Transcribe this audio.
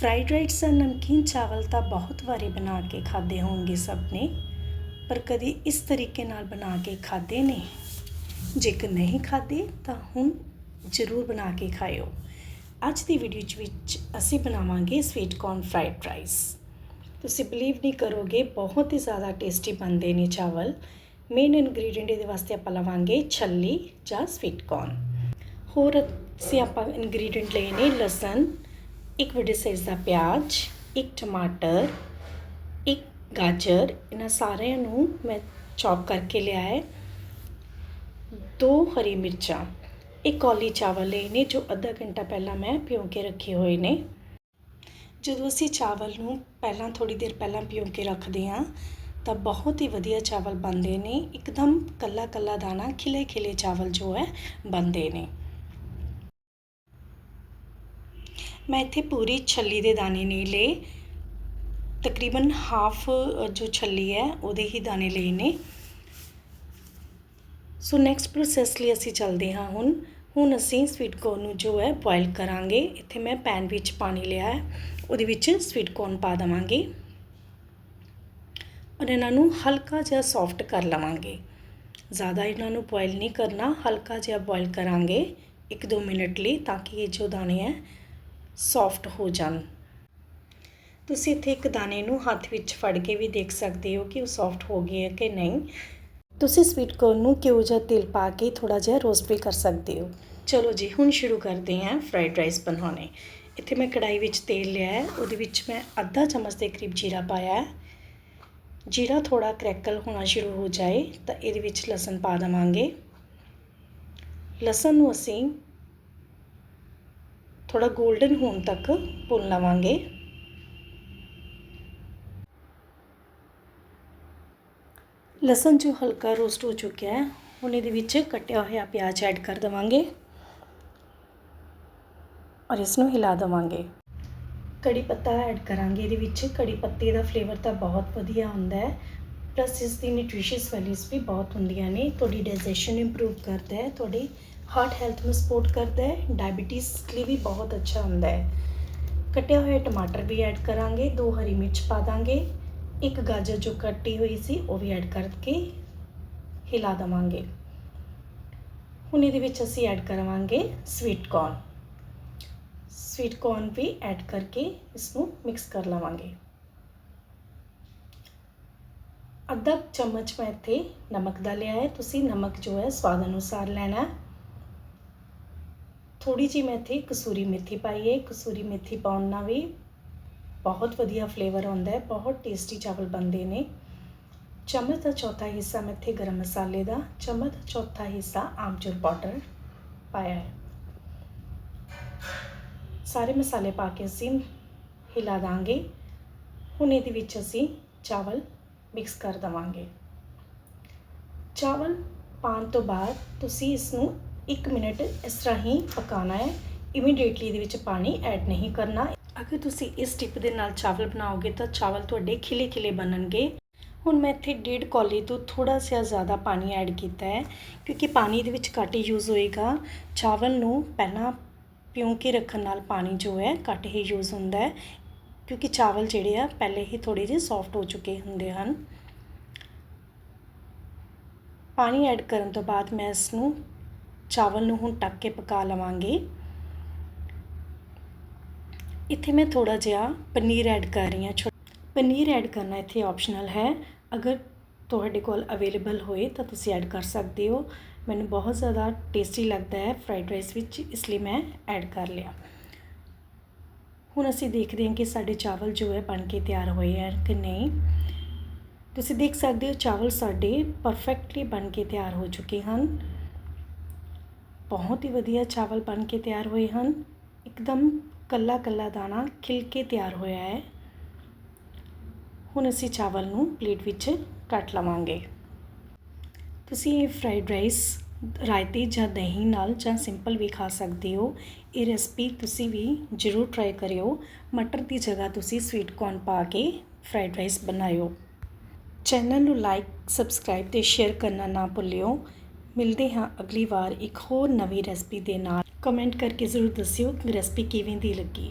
Fried rice ਜਾਂ ਨਮਕੀਨ ਚਾਵਲ ਤਾਂ ਬਹੁਤ ਵਾਰੀ ਬਣਾ ਕੇ ਖਾਦੇ ਹੋਣਗੇ ਸਭ ਨੇ, ਪਰ ਕਦੀ ਇਸ ਤਰੀਕੇ ਨਾਲ ਬਣਾ ਕੇ ਖਾਦੇ ਨੇ। ਜੇਕਰ ਨਹੀਂ ਖਾਦੇ ਤਾਂ ਹੁਣ ਜ਼ਰੂਰ ਬਣਾ ਕੇ ਖਾਇਓ। ਅੱਜ ਦੀ ਵੀਡੀਓ 'ਚ ਵਿੱਚ ਅਸੀਂ ਬਣਾਵਾਂਗੇ ਸਵੀਟ ਕੌਰਨ ਫਰਾਈਡ ਰਾਈਸ ਤੁਸੀਂ ਬਲੀਵ ਨਹੀਂ ਕਰੋਗੇ, ਬਹੁਤ ਹੀ ਜ਼ਿਆਦਾ ਟੇਸਟੀ ਬਣਦੇ ਨੇ ਚਾਵਲ। ਮੇਨ ਇਨਗਰੀਡੀਅੰਟ ਇਹਦੇ ਵਾਸਤੇ ਆਪਾਂ ਲਵਾਂਗੇ ਛੱਲੀ ਜਾਂ ਸਵੀਟ ਕੌਰਨ ਹੋਰ ਅਸੀਂ ਆਪਾਂ ਇਨਗਰੀਡੀਅੰਟ ਲਏ ਨੇ ਲਸਣ ਇੱਕ ਵੱਡੇ ਸਾਈਜ਼ ਦਾ ਪਿਆਜ਼, ਇੱਕ ਟਮਾਟਰ, ਇੱਕ ਗਾਜਰ, ਇਹਨਾਂ ਸਾਰਿਆਂ ਨੂੰ ਮੈਂ ਚੌਪ ਕਰਕੇ ਲਿਆ ਹੈ। ਦੋ ਹਰੀ ਮਿਰਚਾਂ, ਇੱਕ ਕੌਲੀ ਚਾਵਲ ਲਏ ਨੇ ਜੋ ਅੱਧਾ ਘੰਟਾ ਪਹਿਲਾਂ ਮੈਂ ਭਿਓ ਕੇ ਰੱਖੇ ਹੋਏ ਨੇ। ਜਦੋਂ ਅਸੀਂ ਚਾਵਲ ਨੂੰ ਪਹਿਲਾਂ ਥੋੜੀ ਦੇਰ ਪਹਿਲਾਂ ਭਿਓ ਕੇ ਰੱਖਦੇ ਹਾਂ, ਤਾਂ ਬਹੁਤ ਹੀ ਵਧੀਆ ਚਾਵਲ ਬਣਦੇ ਨੇ। ਇੱਕਦਮ ਕੱਲਾ ਕੱਲਾ ਦਾਣਾ ਖਿਲੇ ਖਿਲੇ ਚਾਵਲ ਜੋ ਹੈ, ਬਣਦੇ ਨੇ। ਮੈਂ ਇੱਥੇ ਪੂਰੀ ਛੱਲੀ ਦੇ ਦਾਣੇ ਨਹੀਂ ਲਏ। ਤਕਰੀਬਨ ਹਾਫ ਜੋ ਛੱਲੀ ਹੈ, ਉਹਦੇ ਹੀ ਦਾਣੇ ਲਏ ਨੇ। ਸੋ ਨੈਕਸਟ ਪ੍ਰੋਸੈਸ ਲਈ ਅਸੀਂ ਚੱਲਦੇ ਹਾਂ ਹੁਣ। ਹੁਣ ਅਸੀਂ ਸਵੀਟ ਕੋਰਨ ਨੂੰ ਜੋ ਹੈ ਬੋਇਲ ਕਰਾਂਗੇ। ਇੱਥੇ ਮੈਂ ਪੈਨ ਵਿੱਚ ਪਾਣੀ ਲਿਆ ਹੈ। ਉਹਦੇ ਵਿੱਚ ਸਵੀਟ ਕੋਰਨ ਪਾ ਦਵਾਂਗੇ। ਔਰ ਇਹਨਾਂ ਨੂੰ ਹਲਕਾ ਜਿਹਾ ਸੌਫਟ ਕਰ ਲਵਾਂਗੇ। ਜ਼ਿਆਦਾ ਇਹਨਾਂ ਨੂੰ ਬੋਇਲ ਨਹੀਂ ਕਰਨਾ। ਹਲਕਾ ਜਿਹਾ ਬੋਇਲ ਕਰਾਂਗੇ 1-2 ਮਿੰਟ ਲਈ ਤਾਂ ਕਿ ਇਹ ਜੋ ਦਾਣੇ ਹੈ ਸੌਫਟ ਹੋ ਜਾਣ। ਤੁਸੀਂ ਇੱਥੇ ਇੱਕ ਦਾਣੇ ਨੂੰ ਹੱਥ ਵਿੱਚ ਫੜ ਕੇ ਵੀ ਦੇਖ ਸਕਦੇ ਹੋ ਕਿ ਉਹ ਸੌਫਟ ਹੋ ਗਏ ਹੈ ਕਿ ਨਹੀਂ। ਤੁਸੀਂ ਸਵੀਟ ਕੋਰਨ ਨੂੰ ਘਿਓ ਜਾਂ ਤੇਲ ਪਾ ਕੇ ਥੋੜਾ ਜਿਹਾ ਰੋਸਟ ਵੀ ਕਰ ਸਕਦੇ ਹੋ। ਚਲੋ ਜੀ, ਹੁਣ ਸ਼ੁਰੂ ਕਰਦੇ ਹਾਂ ਫਰਾਈਡ ਰਾਈਸ ਬਣਾਉਣੇ। ਇੱਥੇ ਮੈਂ ਕੜਾਈ ਵਿੱਚ ਤੇਲ ਲਿਆ ਹੈ, ਉਹਦੇ ਵਿੱਚ ਮੈਂ ਅੱਧਾ ਚਮਚ ਦੇ ਕਰੀਬ ਜੀਰਾ ਪਾਇਆ ਹੈ। ਜੀਰਾ ਥੋੜਾ ਕ੍ਰੈਕਲ ਹੋਣਾ ਸ਼ੁਰੂ ਹੋ ਜਾਏ ਤਾਂ ਇਹਦੇ ਵਿੱਚ ਲਸਣ ਪਾ ਦਵਾਂਗੇ। ਲਸਣ ਨੂੰ ਅਸੀਂ ਥੋੜਾ 골ਡਨ ਹੋਣ ਤੱਕ ਭੁੰਨ ਲਵਾਂਗੇ। ਲਸਣ ਜੋ ਹਲਕਾ ਰੋਸਟ ਹੋ ਚੁੱਕਿਆ ਹੈ, ਹੁਣ ਇਹਦੇ ਵਿੱਚ ਕੱਟਿਆ ਹੋਇਆ ਪਿਆਜ਼ ਐਡ ਕਰ ਦਵਾਂਗੇ ਔਰ ਇਸ ਨੂੰ ਹਿਲਾ ਦਵਾਂਗੇ। ਕੜੀ ਪੱਤਾ ਐਡ ਕਰਾਂਗੇ ਇਹਦੇ ਵਿੱਚ। ਕੜੀ ਪੱਤੇ ਦਾ ਫਲੇਵਰ ਤਾਂ ਬਹੁਤ ਵਧੀਆ ਹੁੰਦਾ ਹੈ ਪਲੱਸ ਇਸ ਦੀ ਨਿਊਟ੍ਰੀਸ਼ੀਅਸ ਵੈਲਿਊਜ਼ ਵੀ ਬਹੁਤ ਹੁੰਦੀਆਂ ਨੇ। ਤੁਹਾਡੀ ਡਾਈਜੈਸ਼ਨ ਇੰਪਰੂਵ ਕਰਦਾ ਹੈ, ਤੁਹਾਡੀ ਹਾਰਟ ਹੈਲਥ ਨੂੰ ਸਪੋਰਟ ਕਰਦਾ ਹੈ ਡਾਇਬੀਟੀਜ਼ ਲਈ ਵੀ ਬਹੁਤ ਅੱਛਾ ਹੁੰਦਾ ਹੈ। ਕੱਟਿਆ ਹੋਇਆ ਟਮਾਟਰ ਵੀ ਐਡ ਕਰਾਂਗੇ, ਦੋ ਹਰੀ ਮਿਰਚ ਪਾ ਦਾਂਗੇ, ਇੱਕ ਗਾਜਰ ਜੋ ਕੱਟੀ ਹੋਈ ਸੀ, ਉਹ ਵੀ ਐਡ ਕਰਕੇ ਹਿਲਾ ਦਵਾਂਗੇ। ਹੁਣ ਇਹਦੇ ਵਿੱਚ ਅਸੀਂ ਐਡ ਕਰਾਂਗੇ ਸਵੀਟ ਕੌਰਨ ਸਵੀਟ ਕੌਰਨ ਵੀ ਐਡ ਕਰਕੇ ਇਸ ਨੂੰ ਮਿਕਸ ਕਰ ਲਵਾਂਗੇ। ਅੱਧਾ ਚਮਚ ਮੈਂ ਇੱਥੇ ਨਮਕ ਦਾ ਲਿਆ ਹੈ, ਤੁਸੀਂ ਨਮਕ ਜੋ ਹੈ ਸਵਾਦ ਅਨੁਸਾਰ ਲੈਣਾ ਥੋੜੀ ਜਿਹੀ ਮੈਂ ਇੱਥੇ ਕਸੂਰੀ ਮੇਥੀ ਪਾਈ ਹੈ ਕਸੂਰੀ ਮੇਥੀ ਪਾਉਣ ਨਾਲ ਵੀ ਬਹੁਤ ਵਧੀਆ ਫਲੇਵਰ ਆਉਂਦਾ ਹੈ, ਬਹੁਤ ਟੇਸਟੀ ਚਾਵਲ ਬਣਦੇ ਨੇ। ਚਮਚ ਦਾ ਚੌਥਾ ਹਿੱਸਾ ਮੈਂ ਇੱਥੇ ਗਰਮ ਮਸਾਲੇ ਦਾ, ਚਮਚ ਦਾ ਚੌਥਾ ਹਿੱਸਾ ਆਮਚੂਰ ਪਾਊਡਰ ਪਾਇਆ ਹੈ। ਸਾਰੇ ਮਸਾਲੇ ਪਾ ਕੇ ਅਸੀਂ ਹਿਲਾ ਦਾਂਗੇ। ਹੁਣ ਇਹਦੇ ਵਿੱਚ ਅਸੀਂ ਚਾਵਲ ਮਿਕਸ ਕਰ ਦਵਾਂਗੇ। ਚਾਵਲ ਪਾਣ ਤੋਂ ਬਾਅਦ ਤੁਸੀਂ ਇਸ ਨੂੰ 1 ਮਿੰਟ ਇਸ ਤਰ੍ਹਾਂ ਹੀ ਪਕਾਉਣਾ ਹੈ। ਇਮੀਡੀਏਟਲੀ ਇਹਦੇ ਵਿੱਚ ਪਾਣੀ ਐਡ ਨਹੀਂ ਕਰਨਾ। ਅਗਰ ਤੁਸੀਂ ਇਸ ਟਿਪ ਦੇ ਨਾਲ ਚਾਵਲ ਬਣਾਓਗੇ ਤਾਂ ਚਾਵਲ ਤੁਹਾਡੇ ਖਿਲੇ ਖਿਲੇ ਬਣਨਗੇ। ਹੁਣ ਮੈਂ ਇੱਥੇ ਡੇਢ ਕੌਲੀ ਤੋਂ ਥੋੜਾ ਜਿਹਾ ਜ਼ਿਆਦਾ ਪਾਣੀ ਐਡ ਕੀਤਾ ਹੈ, ਕਿਉਂਕਿ ਪਾਣੀ ਦੇ ਵਿੱਚ ਘੱਟ ਯੂਜ਼ ਹੋਏਗਾ। ਚਾਵਲ ਨੂੰ ਪਹਿਲਾਂ ਪਿਉਂ ਕੇ ਰੱਖਣ ਨਾਲ ਪਾਣੀ ਜੋ ਹੈ ਘੱਟ ਹੀ ਯੂਜ਼ ਹੁੰਦਾ ਹੈ, ਕਿਉਂਕਿ ਚਾਵਲ ਜਿਹੜੇ ਆ ਪਹਿਲੇ ਹੀ ਥੋੜੇ ਜਿਹੇ ਸੌਫਟ ਹੋ ਚੁੱਕੇ ਹੁੰਦੇ ਹਨ। ਪਾਣੀ ਐਡ ਕਰਨ ਤੋਂ ਬਾਅਦ ਮੈਂ ਇਸ ਨੂੰ ਚਾਵਲ ਨੂੰ ਹੁਣ ਟੱਕ ਕੇ ਪਕਾ ਲਵਾਂਗੇ। ਇੱਥੇ ਮੈਂ ਥੋੜਾ ਜਿਹਾ ਪਨੀਰ ਐਡ ਕਰ ਰਹੀ ਹਾਂ ਪਨੀਰ ਐਡ ਕਰਨਾ ਇੱਥੇ ਆਪਸ਼ਨਲ ਹੈ। ਅਗਰ ਤੁਹਾਡੇ ਕੋਲ ਅਵੇਲੇਬਲ ਹੋਏ ਤਾਂ ਤੁਸੀਂ ਐਡ ਕਰ ਸਕਦੇ ਹੋ। ਮੈਨੂੰ ਬਹੁਤ ਜ਼ਿਆਦਾ ਟੇਸਟੀ ਲੱਗਦਾ ਹੈ ਫਰਾਈਡ ਰਾਈਸ ਵਿੱਚ, ਇਸ ਲਈ ਮੈਂ ਐਡ ਕਰ ਲਿਆ। ਹੁਣ ਅਸੀਂ ਦੇਖਦੇ ਹਾਂ ਕਿ ਸਾਡੇ ਚਾਵਲ ਜੋ ਹੈ ਬਣ ਕੇ ਤਿਆਰ ਹੋਏ ਹੈ ਕਿ ਨਹੀਂ। ਤੁਸੀਂ ਦੇਖ ਸਕਦੇ ਹੋ ਚਾਵਲ ਸਾਡੇ ਪਰਫੈਕਟਲੀ ਬਣ ਕੇ ਤਿਆਰ ਹੋ ਚੁੱਕੇ ਹਨ। ਬਹੁਤ ਹੀ ਵਧੀਆ ਚਾਵਲ ਬਣ ਕੇ ਤਿਆਰ ਹੋਏ ਹਨ। ਇੱਕਦਮ ਇਕੱਲਾ ਇਕੱਲਾ ਦਾਣਾ ਖਿਲ ਕੇ ਤਿਆਰ ਹੋਇਆ ਹੈ। ਹੁਣ ਅਸੀਂ ਚਾਵਲ ਨੂੰ ਪਲੇਟ ਵਿੱਚ ਕੱਟ ਲਵਾਂਗੇ। ਤੁਸੀਂ ਇਹ ਫਰਾਈਡ ਰਾਈਸ, ਰਾਇਤੇ ਜਾਂ ਦਹੀਂ ਨਾਲ ਜਾਂ ਸਿੰਪਲ ਵੀ ਖਾ ਸਕਦੇ ਹੋ। ਇਹ ਰੈਸਪੀ ਤੁਸੀਂ ਵੀ ਜ਼ਰੂਰ ਟਰਾਈ ਕਰਿਓ। ਮਟਰ ਦੀ ਜਗ੍ਹਾ ਤੁਸੀਂ ਸਵੀਟ ਕੌਰਨ ਪਾ ਕੇ ਫਰਾਈਡ ਰਾਈਸ ਬਣਾਇਓ। ਚੈਨਲ ਨੂੰ ਲਾਈਕ ਸਬਸਕ੍ਰਾਈਬ ਤੇ ਸ਼ੇਅਰ ਕਰਨਾ ਨਾ ਭੁੱਲਿਓ। ਮਿਲਦੇ ਹਾਂ ਅਗਲੀ ਵਾਰ ਇੱਕ ਹੋਰ ਨਵੀਂ ਰੈਸਪੀ ਦੇ ਨਾਲ। ਕਮੈਂਟ ਕਰਕੇ ਜ਼ਰੂਰ ਦੱਸਿਓ ਕਿ ਰੈਸਪੀ ਕਿਵੇਂ ਦੀ ਲੱਗੀ।